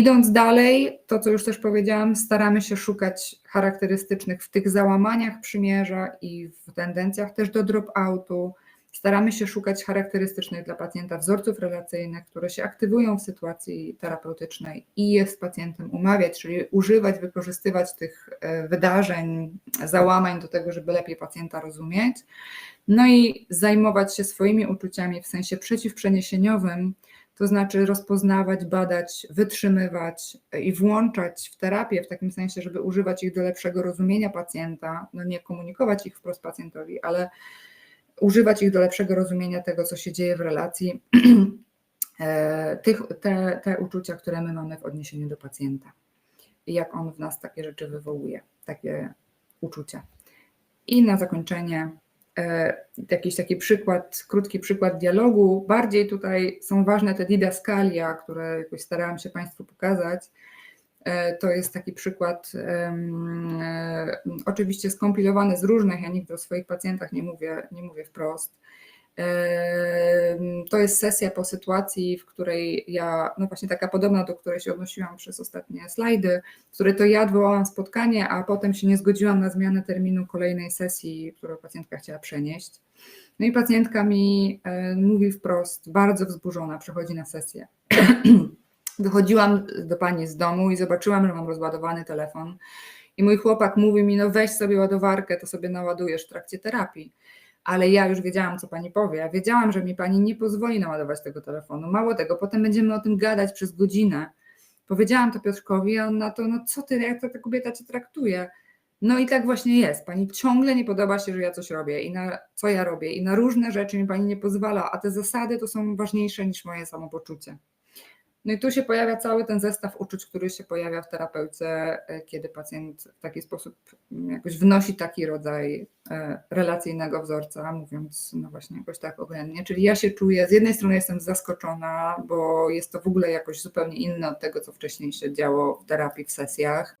Idąc dalej, to co już też powiedziałam, staramy się szukać charakterystycznych w tych załamaniach przymierza i w tendencjach też do drop-outu. Staramy się szukać charakterystycznych dla pacjenta wzorców relacyjnych, które się aktywują w sytuacji terapeutycznej i je z pacjentem umawiać, czyli używać, wykorzystywać tych e, wydarzeń, załamań do tego, żeby lepiej pacjenta rozumieć. No i zajmować się swoimi uczuciami w sensie przeciwprzeniesieniowym, to znaczy rozpoznawać, badać, wytrzymywać i włączać w terapię w takim sensie, żeby używać ich do lepszego rozumienia pacjenta, no nie komunikować ich wprost pacjentowi, ale używać ich do lepszego rozumienia tego, co się dzieje w relacji, e, tych, te, te uczucia, które my mamy w odniesieniu do pacjenta i jak on w nas takie rzeczy wywołuje, takie uczucia. I na zakończenie jakiś taki przykład, krótki przykład dialogu. Bardziej tutaj są ważne te didaskalia, które jakoś starałam się Państwu pokazać. E, To jest taki przykład, e, oczywiście skompilowany z różnych, ja nigdy o swoich pacjentach nie mówię, nie mówię wprost. To jest sesja po sytuacji, w której ja, no właśnie taka podobna, do której się odnosiłam przez ostatnie slajdy, w której to ja odwołałam spotkanie, a potem się nie zgodziłam na zmianę terminu kolejnej sesji, którą pacjentka chciała przenieść. No i pacjentka mi e, mówi wprost, bardzo wzburzona, przychodzi na sesję. Wychodziłam do pani z domu i zobaczyłam, że mam rozładowany telefon. I mój chłopak mówi mi: No, weź sobie ładowarkę, to sobie naładujesz w trakcie terapii. Ale ja już wiedziałam, co pani powie. Ja wiedziałam, że mi pani nie pozwoli naładować tego telefonu. Mało tego, potem będziemy o tym gadać przez godzinę. Powiedziałam to Piotrkowi, a on na to: No, co ty, jak to ta kobieta cię traktuje? No i tak właśnie jest. Pani ciągle nie podoba się, że ja coś robię i na co ja robię, i na różne rzeczy mi pani nie pozwala, a te zasady to są ważniejsze niż moje samopoczucie. No i tu się pojawia cały ten zestaw uczuć, który się pojawia w terapeucie, e, kiedy pacjent w taki sposób mm, jakoś wnosi taki rodzaj e, relacyjnego wzorca, mówiąc no właśnie jakoś tak oględnie. Czyli ja się czuję, z jednej strony jestem zaskoczona, bo jest to w ogóle jakoś zupełnie inne od tego, co wcześniej się działo w terapii, w sesjach.